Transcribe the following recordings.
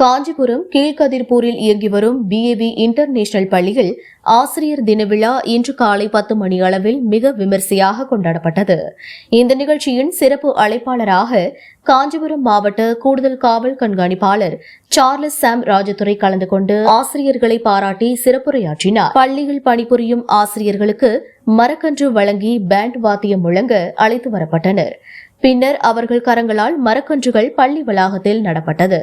காஞ்சிபுரம் கீழ்கதிர்பூரில் இயங்கி வரும் PAP international பள்ளியில் ஆசிரியர் தின விழா இன்று காலை பத்து மணி அளவில் மிக விமர்சையாக கொண்டாடப்பட்டது. இந்த நிகழ்ச்சியின் சிறப்பு அழைப்பாளராக காஞ்சிபுரம் மாவட்ட கூடுதல் காவல் கண்காணிப்பாளர் சார்லஸ் சாம் ராஜதுரை கலந்து கொண்டு ஆசிரியர்களை பாராட்டி சிறப்புரையாற்றினார். பள்ளியில் பணிபுரியும் ஆசிரியர்களுக்கு மரக்கன்று வழங்கி பேண்ட் வாத்தியம் முழங்க அழைத்து வரப்பட்டனர். பின்னர் அவர்கள் கரங்களால் மரக்கன்றுகள் பள்ளி வளாகத்தில் நடப்பட்டது.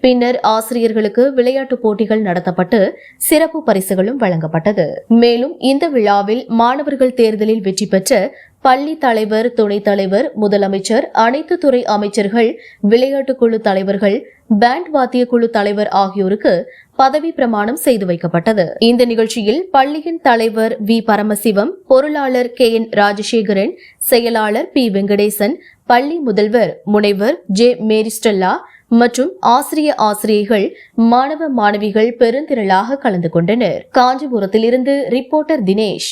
பின்னர் ஆசிரியர்களுக்கு விளையாட்டுப் போட்டிகள் நடத்தப்பட்டு சிறப்பு பரிசுகளும் வழங்கப்பட்டது. மேலும் இந்த விழாவில் மாணவர்கள் தேர்தலில் வெற்றி பெற்ற பள்ளி தலைவர் துணைத் தலைவர் முதலமைச்சர் அனைத்து துறை அமைச்சர்கள் விளையாட்டுக் குழு தலைவர்கள் பேண்ட் வாத்திய குழு தலைவர் ஆகியோருக்கு பதவி பிரமாணம் செய்து வைக்கப்பட்டது. இந்த நிகழ்ச்சியில் பள்ளியின் தலைவர் வி. பரமசிவம் பொருளாளர் கே. என். ராஜசேகரன் செயலாளர் பி. வெங்கடேசன் பள்ளி முதல்வர் முனைவர் ஜே. மேரிஸ்டெல்லா மற்றும் ஆசிரிய ஆசிரியர்கள் மாணவ மாணவிகள் பெருந்திரளாக கலந்து கொண்டனர். காஞ்சிபுரத்திலிருந்து ரிப்போர்ட்டர் தினேஷ்.